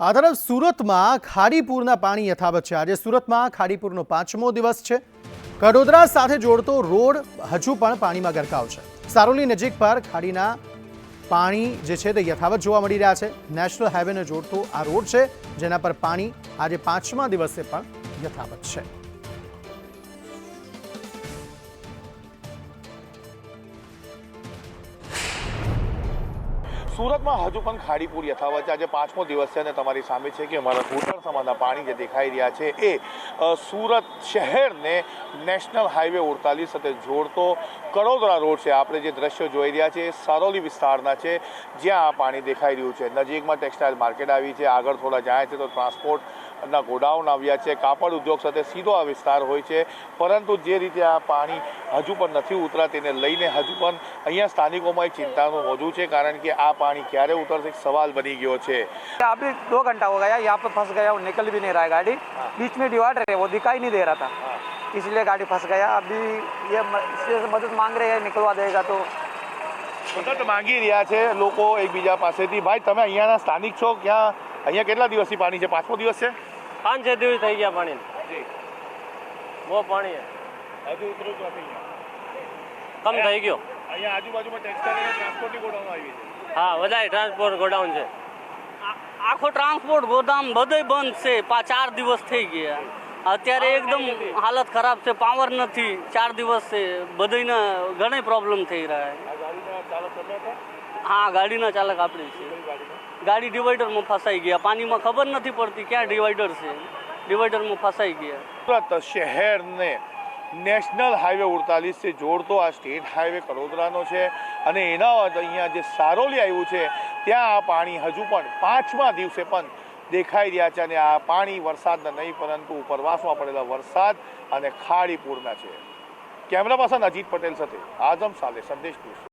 આ તરફ સુરતમાં ખાડીપુરના પાણી યથાવત છે. આજે સુરતમાં ખાડીપુરનો પાંચમો દિવસ છે. કડોદરા સાથે જોડતો રોડ હજુ પણ પાણીમાં ગરકાવ છે. સારોલી નજીક પર ખાડીના પાણી જે છે તે યથાવત જોવા મળી રહ્યા છે. નેશનલ હાઈવેને જોડતો આ રોડ છે, જેના પર પાણી આજે પાંચમા દિવસે પણ યથાવત છે. સુરતમાં હજુ પણ ખાડીપુર યથાવત છે. આજે પાંચમો દિવસ છે અને તમારી સામે છે કે અમારા ઘૂંટણ સમાના પાણી જે દેખાઈ રહ્યા છે એ સુરત શહેરને નેશનલ હાઈવે ઉડતાલીસ સાથે જોડતો કડોદરા રોડ છે. આપણે જે દ્રશ્યો જોઈ રહ્યા છે એ સરોલી વિસ્તારના છે, જ્યાં આ પાણી દેખાઈ રહ્યું છે. નજીકમાં ટેક્સટાઇલ માર્કેટ આવી છે. આગળ થોડા જાય છે તો ટ્રાન્સપોર્ટના ગોડાઉન આવ્યા છે કાપડ ઉદ્યોગ સાથે સીધો આ વિસ્તાર હોય છે પરંતુ જે રીતે આ પાણી હજુ પણ નથી ઉતરા તેને લઈને હજુ પણ અહીંયા સ્થાનિકોમાં એક ચિંતાનું મોજું છે કારણ કે આ પાણી ક્યારે ઉતરશે એક સવાલ બની ગયો છે अभी दो घंटा हो गया यहाँ पे फंस गया वो निकल भी नहीं रहा है गाड़ी बीच में डिवाइडर है वो दिखाई नहीं दे रहा था इसलिए गाड़ी फंस गया अभी ये म- इससे मदद मांग रहे हैं निकलवा देगा तो મદદ માંગી રહ્યા છે લોકો એકબીજા પાસેથી ભાઈ તમે અહીંયાના સ્થાનિક છો ક્યાં અહીંયા કેટલા દિવસથી પાણી છે પાંચમો દિવસ છે પાંચ છ દિવસ થઈ ગયા પાણી બહુ પાણી હજુ ઉતરું નથી કમ થઈ ગયો. અહીંયા આજુબાજુમાં ટેક્સટાઇલ અને ટ્રાન્સપોર્ટની ગોડાઉન આવી છે. હા વધારે ટ્રાન્સપોર્ટ ગોડાઉન છે. આખો ટ્રાન્સપોર્ટ ગોદામ બધે બંધ છે. પા ચાર દિવસ થઈ ગયા. અત્યારે એકદમ હાલત ખરાબ છે. પાવર નથી. ચાર દિવસ છે. બધાને ઘણી પ્રોબ્લેમ થઈ રહ્યા છે. હા ગાડીના ચાલક આપણે છે. ગાડી ડિવાઈડરમાં ફસાઈ ગયા. પાણીમાં ખબર નથી પડતી ક્યાં ડિવાઈડર છે. ડિવાઈડરમાં ફસાઈ ગયા. સુરત શહેરને નેશનલ હાઈવે ઉડતાલીસથી જોડતો આ સ્ટેટ હાઈવે કડોદરાનો છે અને એના બાદ અહીંયા જે સારોલી આવ્યું છે ત્યાં આ પાણી હજુ પણ પાંચમા દિવસે પણ દેખાઈ રહ્યા છે અને આ પાણી વરસાદના નહીં પરંતુ ઉપરવાસમાં પડેલા વરસાદ અને ખાડીપુરના છે. કેમેરા પર્સન અજીત પટેલ સાથે આઝમ સાલે સંદેશ ન્યૂઝ.